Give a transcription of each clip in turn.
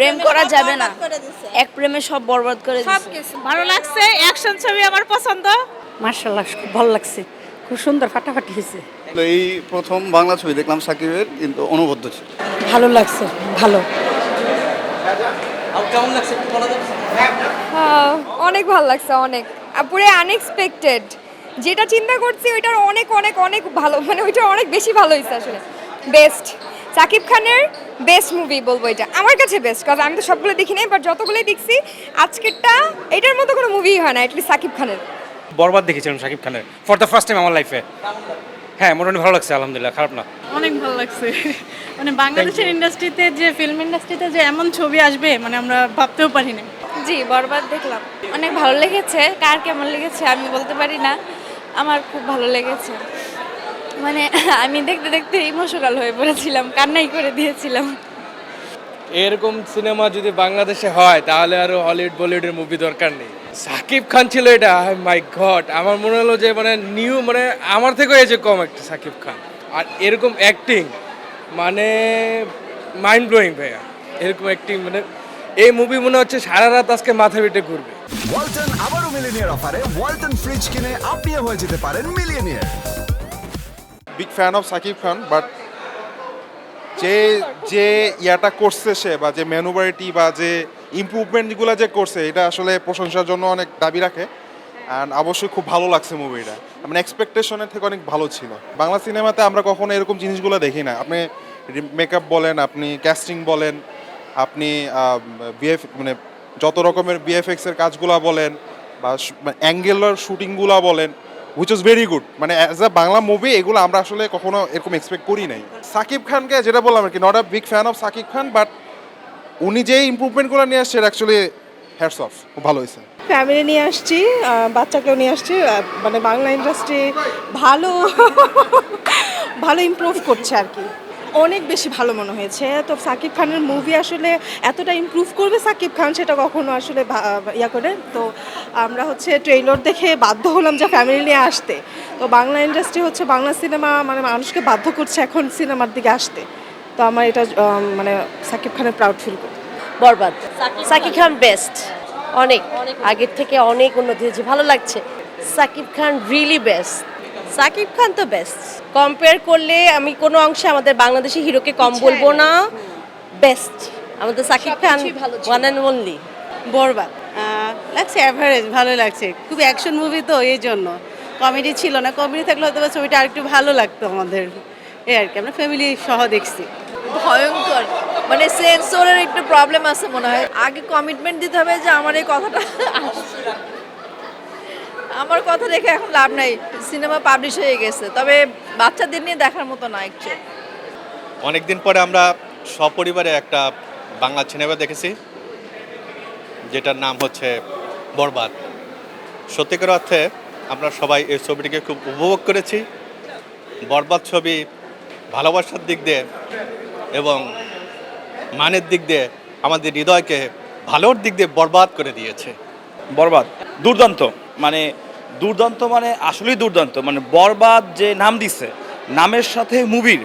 প্রেম করা যাবে না। এক প্রেমে সব বরবাদ করে সব কিছু। ভালো লাগছে? অ্যাকশন ছবি আমার পছন্দ? মার্শাল্লাহ খুব ভালো লাগছে। খুব সুন্দর ফাটাফাটি হয়েছে। এই প্রথম বাংলা ছবি দেখলাম সাকিবের কিন্তু অনুবদ্ধ ছিল। ভালো লাগছে ভালো। হ্যাঁ, অনেক ভালো লাগছে অনেক। পুরো আনএক্সপেক্টেড যেটা চিন্তা করছি ওইটার অনেক অনেক অনেক ভালো। মানে ওইটা অনেক বেশি ভালো হয়েছে আসলে। বেস্ট সাকিব খানের বেস্ট মুভি বলব এটা। আমার কাছে বেস্ট কারণ আমি তো সবগুলো দেখি নাই বাট যতগুলোই দেখছি আজকেরটা এটার মতো কোনো মুভি হয় না এটলিস্ট সাকিব খানের। বরবাদ দেখেছিলাম শাকিব খানের ফর দ্য ফার্স্ট টাইম আমার লাইফে হ্যাঁ মোটামুটি ভালো লাগছে আলহামদুলিল্লাহ খারাপ না। অনেক ভালো লাগছে। মানে বাংলাদেশের ইন্ডাস্ট্রিতে যে ফিল্ম ইন্ডাস্ট্রিতে যে এমন ছবি আসবে মানে আমরা ভাবতেও পারি না জি বরবাদ দেখলাম। অনেক ভালো লেগেছে কার কেমন লেগেছে আমি বলতে পারি না আমার খুব ভালো লেগেছে। মানে আমি দেখতে দেখতে ইমোশনাল হয়ে পড়েছিলাম কান্নাই করে দিয়েছিলাম। এরকম সিনেমা যদি বাংলাদেশে হয় তাহলে আরও হলিউড বলিউডের মুভি দরকার নেই। সাকিব খান ছিল এটা মাই গড আমার মনে হলো যে মানে নিউ মানে আমার থেকেও এসে কম একটা সাকিব খান। আর এরকম অ্যাক্টিং মানে মাইন্ড ব্লোয়িং ভাইয়া। এরকম অ্যাক্টিং মানে এই মুভি মনে হচ্ছে সারা রাত আজকে মাথা পিটে ঘুরবে। ওয়ালটন আবারও মিলিনিয়ার অফারে ওয়ালটন ফ্রিজ কিনে আপনিও হয়ে যেতে পারেন millionaire big fan of Shakib Khan but যে যে ইয়াটা করছে সে বা যে ম্যানুভারিটি বা যে ইমপ্রুভমেন্টগুলো যে করছে, এটা আসলে প্রশংসার জন্য অনেক দাবি রাখে। অ্যান্ড অবশ্যই খুব ভালো লাগছে মুভিটা মানে এক্সপেকটেশনের থেকে অনেক ভালো ছিল। বাংলা সিনেমাতে আমরা কখনো এরকম জিনিসগুলো দেখি না। আপনি মেকআপ বলেন, আপনি ক্যাস্টিং বলেন, আপনি বিএফ মানে যত রকমের বিএফএক্স এর কাজগুলো বলেন, বা অ্যাঙ্গেলার শুটিংগুলো বলেন হুইচ ওয়াজ ভেরি গুড মানে অ্যাজ আ বাংলা মুভি এগুলো আমরা আসলে কখনো এরকম এক্সপেক্ট করি নাই। সাকিব খানকে যেটা বললাম আর কি not a big fan of Shakib Khan but উনি যে ইম্প্রুভমেন্টগুলো নিয়ে আসছে অ্যাকচুয়ালি হ্যাটস অফ খুব ভালো হয়েছে। ফ্যামিলি নিয়ে আসছি বাচ্চাকেও নিয়ে আসছি মানে বাংলা ইন্ডাস্ট্রি ভালো ভালো ইমপ্রুভ করছে আর কি। অনেক বেশি ভালো মনে হয়েছে। তো সাকিব খানের মুভি আসলে এতটা ইমপ্রুভ করবে সাকিব খান সেটা কখনো আসলে ইয়া করে? তো আমরা হচ্ছে ট্রেইলার দেখে বাধ্য হলাম যে ফ্যামিলি নিয়ে আসতে। তো বাংলা ইন্ডাস্ট্রি হচ্ছে বাংলা সিনেমা মানে মানুষকে বাধ্য করছে এখন সিনেমার দিকে আসতে। তো আমার এটা মানে সাকিব খানের প্রাউড ফিল করি। বরবাদ। সাকিব খান। বেস্ট অনেক। আগের থেকে অনেক উন্নতি হয়েছে। ভালো লাগছে। সাকিব খান রিয়েলি বেস্ট সাকিব খান তো বেস্ট কম্পেয়ার করলে আমি কোনো অংশে আমাদের বাংলাদেশি হিরোকে কম বলব না। বেস্ট আমাদের Shakib Khan one and only বরবাদ। লাগছে অ্যাভারেজ ভালো লাগছে। খুব অ্যাকশন মুভি তো এই জন্য। কমেডি ছিল না। কমেডি থাকলে হয়তো ছবিটা আরেকটু ভালো লাগতো আমাদের। এই আর কি আমরা ফ্যামিলি সহ দেখছি। ভয়ঙ্কর। মানে সেন্সরের একটু প্রবলেম আছে মনে হয়। আগে কমিটমেন্ট দিতে হবে যে আমার এই কথাটা। আমার কথা রেখে এখন লাভ নাই। সিনেমা পাবলিশ হয়ে গেছে। তবে বাচ্চাদের নিয়ে দেখার মতো না একটু। অনেকদিন পরে আমরা সপরিবারে একটা বাংলা সিনেমা দেখেছি যেটার নাম হচ্ছে বরবাদ। সত্যিকার অর্থে আমরা সবাই এই ছবিটিকে খুব উপভোগ করেছি। বরবাদ ছবি ভালোবাসার দিক দিয়ে এবং মানের দিক দিয়ে আমাদের হৃদয়কে ভালোর দিক দিয়ে বরবাদ করে দিয়েছে। বরবাদ। দুর্দান্ত। মানে দুর্দান্ত মানে আসলেই দুর্দান্ত। মানে বরবাদ যে নাম দিছে, নামের সাথে মুভির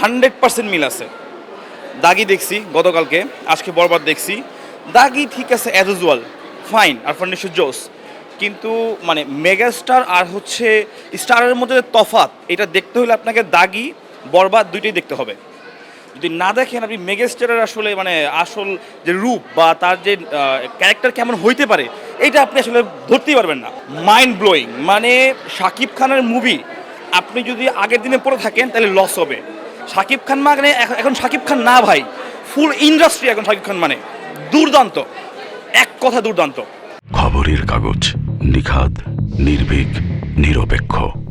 হান্ড্রেড পার্সেন্ট মিল আছে। দাগি দেখছি গতকালকে, আজকে বরবাদ দেখছি। দাগি ঠিক আছে অ্যাজ ইউজুয়াল ফাইন আর ফার্নিচার জোস কিন্তু মানে মেগাস্টার আর হচ্ছে স্টারের মধ্যে তফাত এটা দেখতে হলে আপনাকে দাগি, বরবাদ দুইটাই দেখতে হবে। যদি না দেখেন আপনি মেগাস্টারের আসলে মানে আসল যে রূপ বা তার যে ক্যারেক্টার কেমন হইতে পারে, এটা আপনি আসলে ধরতেই পারবেন না। মাইন্ড ব্লোয়িং মানে শাকিব খানের মুভি আপনি যদি আগের দিনে পড়ে থাকেন, তাহলে লস হবে। শাকিব খান মানে এখন- শাকিব খান না ভাই ফুল ইন্ডাস্ট্রি এখন শাকিব খান মানে। দুর্দান্ত, এক কথা দুর্দান্ত। খবরের কাগজ, নিখাদ, নির্ভীক, নিরপেক্ষ।